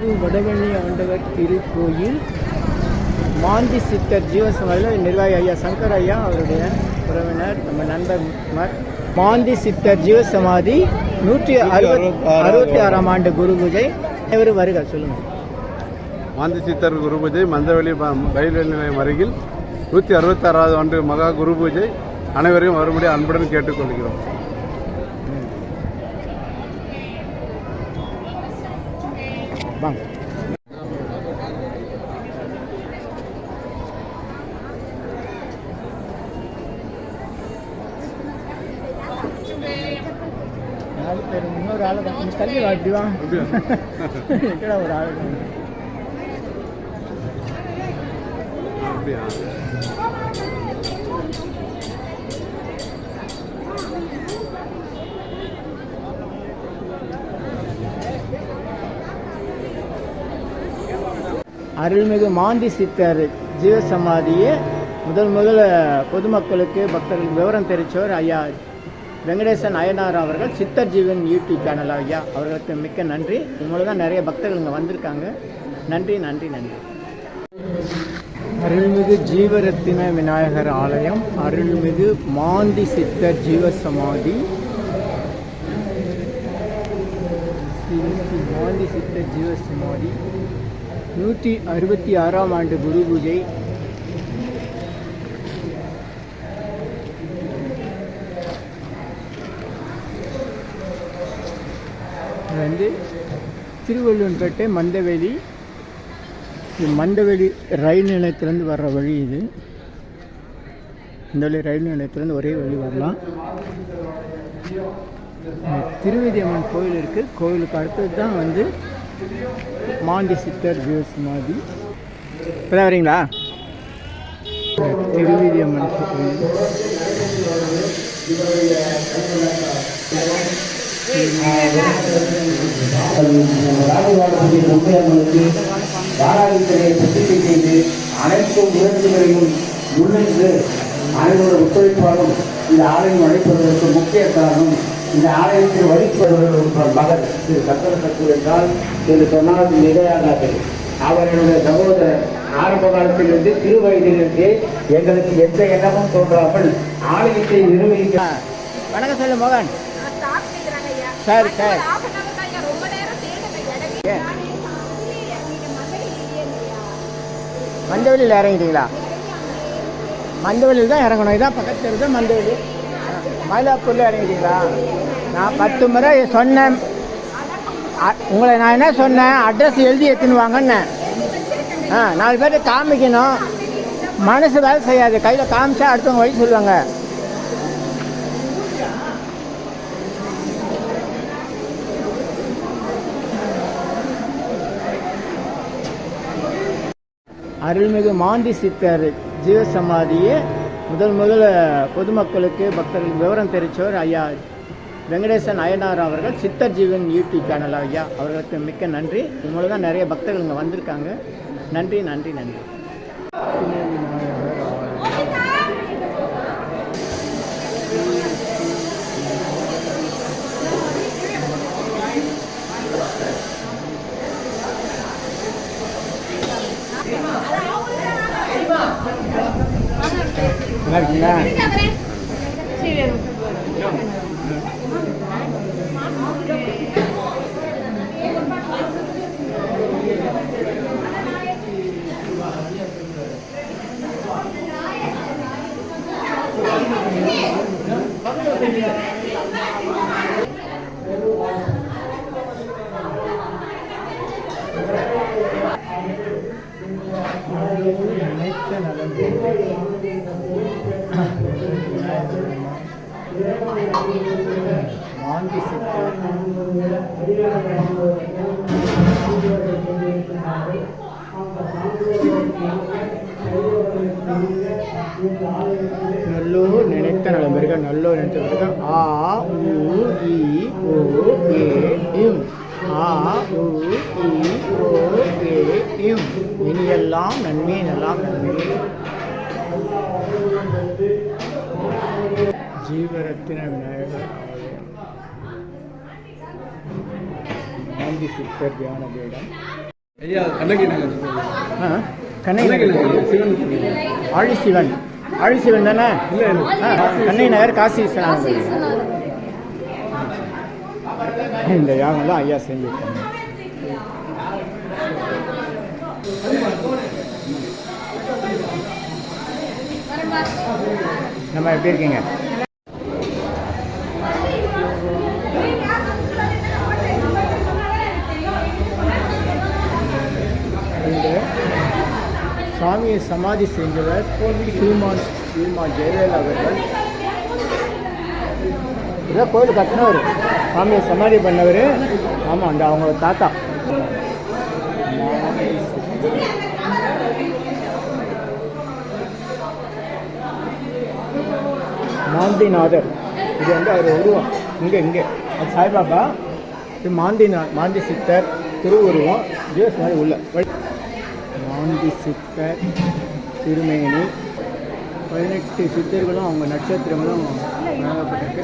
இது வடவள்ளி ஆண்டவர் திருக்கோயில். மாந்தி சித்தர் ஜீவசமாதியில் நிர்வாகி ஐயா சங்கர் ஐயா அவருடைய உறவினர் நம்ம நண்பர் மாந்தி சித்தர் ஜீவசமாதி நூற்றி அறுபத்தி அறுபத்தி ஆறாம் ஆண்டு குரு பூஜை. அனைவரும் வருக சொல்லுங்கள் மாந்தி சித்தர் குரு பூஜை மந்தவெளி ரயில்வே நிலையம் அருகில் நூற்றி அறுபத்தாறாவது ஆண்டு மகா குரு பூஜை. அனைவரையும் வரும்படி அன்புடன் கேட்டுக்கொள்கிறோம். வாங்க இன்னொரு ஆளு தான் தள்ளி வா இப்படி வா எங்கடா ஒரு ஆளு அப்படியா அருள்மிகு மாந்தி சித்தர் ஜீவசமாதியை முதல் முதல்ல பொதுமக்களுக்கு பக்தர்களுக்கு விவரம் தெரிவித்தவர் ஐயா வெங்கடேசன் அய்யனார் அவர்கள் சித்தர் ஜீவன் யூடியூப் சேனல் ஐயா. அவர்களுக்கு மிக்க நன்றி. உங்களை தான் நிறைய பக்தர்கள் இங்கே வந்திருக்காங்க. நன்றி நன்றி நன்றி. அருள்மிகு ஜீவரத்தின விநாயகர் ஆலயம் அருள்மிகு மாந்தி சித்தர் ஜீவசமாதி. மாந்தி சித்தர் ஜீவசமாதி. நூற்றி அறுபத்தி ஆறாம் ஆண்டு குரு பூஜை. வந்து திருவள்ளுவன்பேட்டை மந்தவெளி. மந்தவெளி ரயில் நிலையத்திலேருந்து வர்ற வழி இது. இந்த வழி ரயில் நிலையத்திலேருந்து ஒரே வழி வரலாம். திருவிதி திருவிதியம்மன் கோயில் இருக்குது கோயிலுக்கு அடுத்தது தான் வந்து மாண்டி சித்தர் மாதிரி. இப்போதான் வரீங்களா? திருவிதியம்மன் கோயில் ராஜவாடக்கூடிய முத்தையம்மனுக்கு வாராகித்திரையை பிரதிஷ்டை செய்து அனைத்து முயற்சிகளையும் முன்னின்று அனைவரோட ஒத்துழைப்பாலும் இந்த ஆலயம் அழைப்பதற்கு முக்கிய காரணம் இந்த ஆலயத்தில் வழிபடுவர்கள் மகன். திரு சக்கர சத்து என்றால் என்று சொன்னால் மிகையாகாது அவர்களுடைய சகோதரர் ஆரம்ப காலத்திலிருந்து சிறு வயதிலிருந்தே எங்களுக்கு எந்த எண்ணமும் தோன்றாமல் ஆலயத்தை நிர்வகிக்க வணக்கம் சொல்லு மோகன். சரி, சரி. மந்தவெளியில் இறங்கிட்டீங்களா? மந்தவெளியில் தான் இறங்கணும். இதான் பக்கத்தில் தான் மந்தவெளி மயிலாப்பூரில் இறங்கிட்டீங்களா? நான் பத்து முறை சொன்னேன். உங்களை நான் என்ன சொன்னேன்? அட்ரஸ் எழுதி எடுத்துன்னு வாங்கன்னு. ஆ நாலு பேர்ட்ட காமிக்கணும். மனசு வேலை செய்யாது. கையில் காமிச்சா அடுத்தவங்க வழி சொல்லுவாங்க. அருள்மிகு மாந்தி சித்தர் ஜீவசமாதியை முதல் முதல்ல பொதுமக்களுக்கு பக்தர்களுக்கு விவரம் தெரிவித்தவர் ஐயா வெங்கடேசன் அய்யனார் அவர்கள் சித்தர் ஜீவன் யூடியூப் சேனல் ஐயா. அவர்களுக்கு மிக்க நன்றி. உங்களை தான் நிறைய பக்தர்கள் இங்கே வந்திருக்காங்க. நன்றி நன்றி நன்றி. நல்லா இருக்கீங்களா? நலன் மாந்தி நல்லோர் நினைத்த நலம் பெருக நல்லோர் நினைத்த பெருக ஆ உ இ ஓ ஏ இம். ஆ உ இ ஓ ஏ இம். இனியெல்லாம் நன்மை நல்லாம் நன்மை. ஜீவரத்தின விநாயகர் ஆலயம் காந்தி சித்தர் தியான பீடம் ஐயா கண்ணகி நகர் ஆ கண்ணகி நகர் சிவன் கோயில். ஆழி சிவன் ஆழி சிவன் தானே கண்ணகி நகர் காசி விஸ்வநாதன் இந்த யாகம் தான் ஐயா செஞ்சுருக்காங்க நம்ம எப்படி இருக்கீங்க இந்த சாமியை சமாதி செஞ்சவர் சீமான் சீமான் ஜெயலலிதா அவர்கள். இதோ கோயில் கட்டினவர். சாமியை சமாதி பண்ணவர். ஆமாம் அந்த அவங்க தாத்தா. மாந்திநாதர். இது வந்து அவர் உருவம். இங்கே இங்கே. அது சாய்பாபா இது மாந்திநா மாந்தி சித்தர் திருவுருவம். ஜேஸ் மாதிரி உள்ள. வழி- மாந்தி சித்தர் திருமேனி. பதினெட்டு சித்தர்களும் அவங்க நட்சத்திரங்களும் வழங்கப்பட்டிருக்கு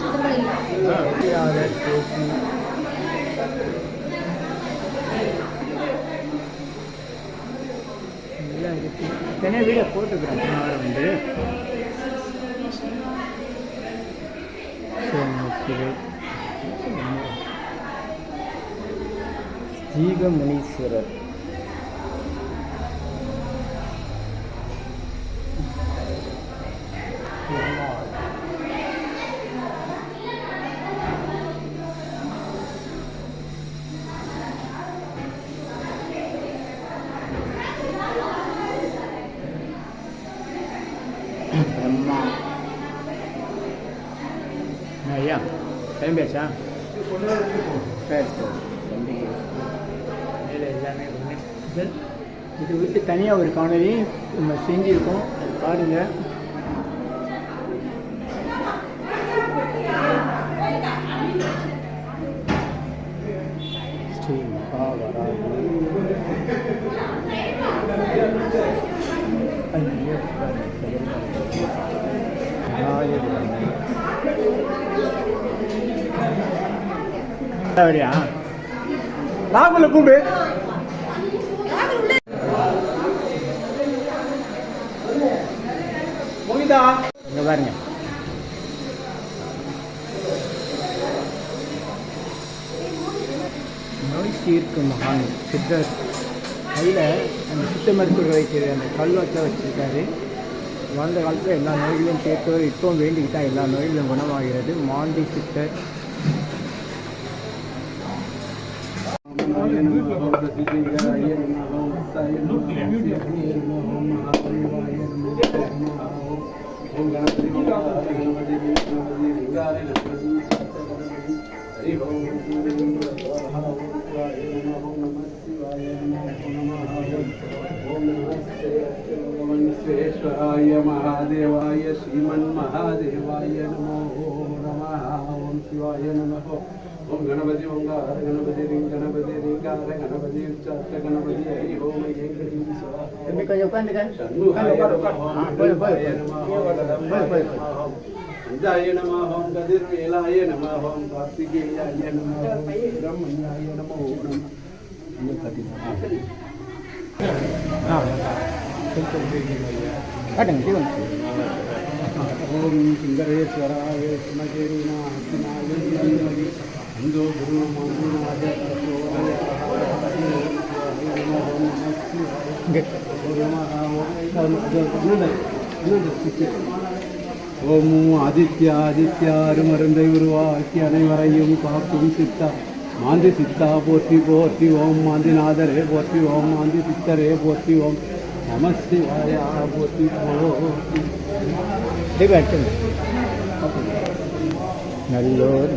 ஆ, நல்லா இருக்கு. போட்டுக்கிறேன் நான் வந்து. சோமத்திரை ஐயா பேசா சரி சரி தம்பி வேலை எல்லாமே ஒன்று இது விட்டு தனியாக ஒரு காணொலி நம்ம செஞ்சுருக்கோம் அது பாருங்கள் ஸ்ரீ அப்படியா ராகுல கூப்பிடு மோகிதா. இங்க பாருங்க. நோய் தீர்க்கும் மகான் சித்தர். கையில் அந்த சித்த மருத்துவர் வைக்கிற அந்த கல்வத்தை வச்சிருக்காரு. வாழ்ந்த காலத்தில் எல்லா நோய்களையும் தீர்த்தவர் இப்பவும் வேண்டிக்கிட்டா எல்லா நோய்களும் குணமாகிறது. மாண்டி சித்தர். विश्वेश्वराय महादेवाय श्रीमन्महादेवाय नमो नमः ॐ शिवाय नमः ओम गणपति ओंकार गणपति रिंग गणपति रिंकार गणपति उच्चार गणपति हरि ओम ये तुम्ही काय ओपन काय संजाय नमः ओम गदिर्वेलाय नमः ओम कार्तिकेयाय नमः ओम ब्रह्मण्याय नमः ओम। ओम सिंगरेश्वराय सुमकेरिना हस्तिनाय ಹಿಂದೂ ಗುರು ஓமும் ஆதித்யா ஆதித்யாரும் அருந்தை உருவாக்கி அனைவரையும் காக்கும் சித்தா. மாந்தி சித்தா போற்றி போற்றி ஓம். மாந்திநாதரே போற்றி ஓம். மாந்தி சித்தரே போற்றி ஓம். நமஸ்தி வாயா போற்றி போற்றி நல்லோர்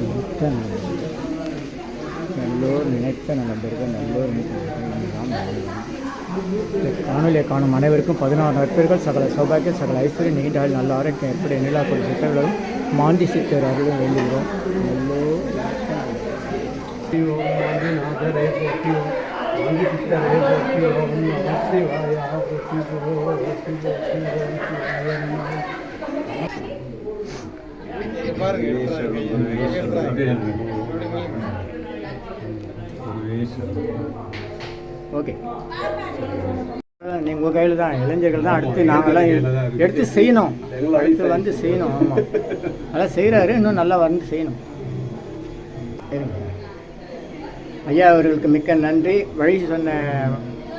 நல்லோர் நினைத்த நண்பர்கள் நல்லோர் காணொலியை காணும் அனைவருக்கும் பதினாறு நட்பர்கள் சகல சௌபாக்கிய சகல ஐஸ்வர்யம் நீண்டால் நல்ல ஆரோக்கியம் எப்படி நிலா கொண்ட சித்தர்களும் மாந்தி சித்தர் அருளும் வேண்டுகிறோம் நல்லோ நினைத்த நல்ல- மாந்தி சித்தரே போற்றி சிவாயா போற்றி போற்றி போற்றி ஓம் சிவாய நமः ஓகே. நீங்கள் உங்கள் கையில் தான் இளைஞர்கள் தான் அடுத்து நாங்களாம் எடுத்து செய்யணும். அடுத்து வந்து செய்யணும் ஆமாம் அதெல்லாம் செய்கிறாரு இன்னும் நல்லா வந்து செய்யணும். ஐயா அவர்களுக்கு மிக்க நன்றி. வழி சொன்ன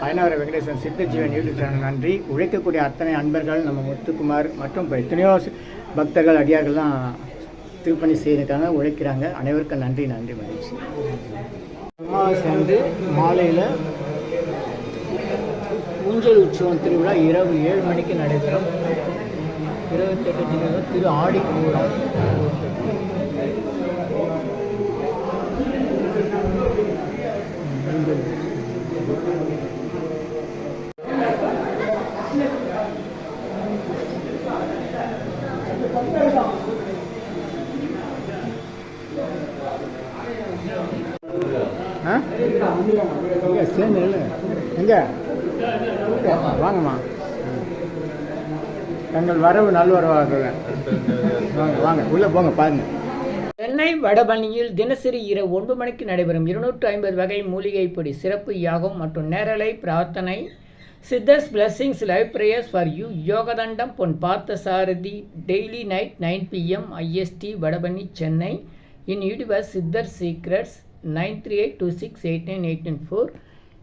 பயனாவர வெங்கடேசன் சித்தஜீவன் யூடியூப் சேனல் நன்றி. உழைக்கக்கூடிய அத்தனை அன்பர்கள் நம்ம முத்துக்குமார் மற்றும் இப்போ எத்தனையோ பக்தர்கள் அடியார்கள்லாம் திருப்பணி செய்திருக்காங்க உழைக்கிறாங்க. அனைவருக்கும் நன்றி நன்றி மகிழ்ச்சி. அமாவாசை சேர்ந்து மாலையில் ஊஞ்சல் உற்சவம் திருவிழா இரவு ஏழு மணிக்கு நடைபெறும். இருபத்தெட்டு தினம் திரு ஆடி கூடம் ஆ எங்க இல்லை. வாங்கம்மா. தங்கள் வரவு நல்வரவாக வாங்க வாங்க. உள்ளே போங்க பாருங்க. சென்னை வடபழனியில் தினசரி இரவு ஒன்று மணிக்கு நடைபெறும் இருநூற்று ஐம்பது வகை மூலிகை பொடி சிறப்பு யாகம் மற்றும் நேரலை பிரார்த்தனை. Siddhars blessings live prayers for you யோகதண்டம் Pon Parthasarathy daily night nine PM IST Vadapalani Chennai in YouTuber Siddhar secrets nine three eight two six eight nine eight nine four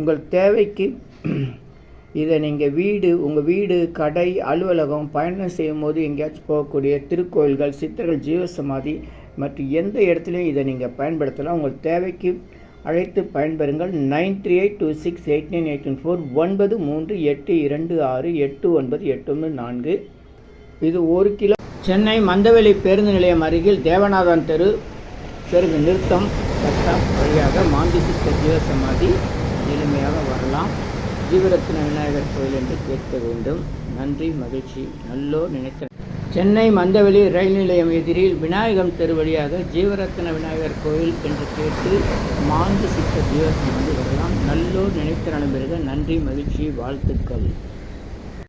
உங்கள் தேவைக்கு இதை நீங்கள் வீடு உங்கள் வீடு கடை அலுவலகம் பயணம் செய்யும் போது எங்கேயாச்சும் போகக்கூடிய திருக்கோயில்கள் சித்தர்கள் ஜீவசமாதி மற்றும் எந்த இடத்துலையும் இதை நீங்கள் பயன்படுத்தலாம். உங்கள் தேவைக்கு அழைத்து பயன்பெறுங்கள். Nine three eight two six eight nine eight four ஒன்பது மூன்று எட்டு இரண்டு ஆறு எட்டு ஒன்பது எட்டு ஒன்று நான்கு. இது ஒரு கிலோ சென்னை மந்தவெளி பேருந்து நிலையம் அருகில் தேவநாதன் தெரு. பேருந்து நிறுத்தம். பஸ் ஸ்டாப் வழியாக மாந்திசித்த ஜீவசமாதி. எளிமையாக வரலாம். ஜீவரத்ன விநாயகர் கோயில் என்று கேட்க வேண்டும். நன்றி மகிழ்ச்சி. நல்லோ நினைத்த சென்னை மந்தவெளி ரயில் நிலையம் எதிரில் விநாயகம் தெரு வழியாக ஜீவரத்ன விநாயகர் கோயில் என்று கேட்டு மாந்து சித்த ஜீவசமாதி வரலாம். நல்லோர் நினைத்த நலம் பெறுக. நன்றி மகிழ்ச்சி வாழ்த்துக்கள்.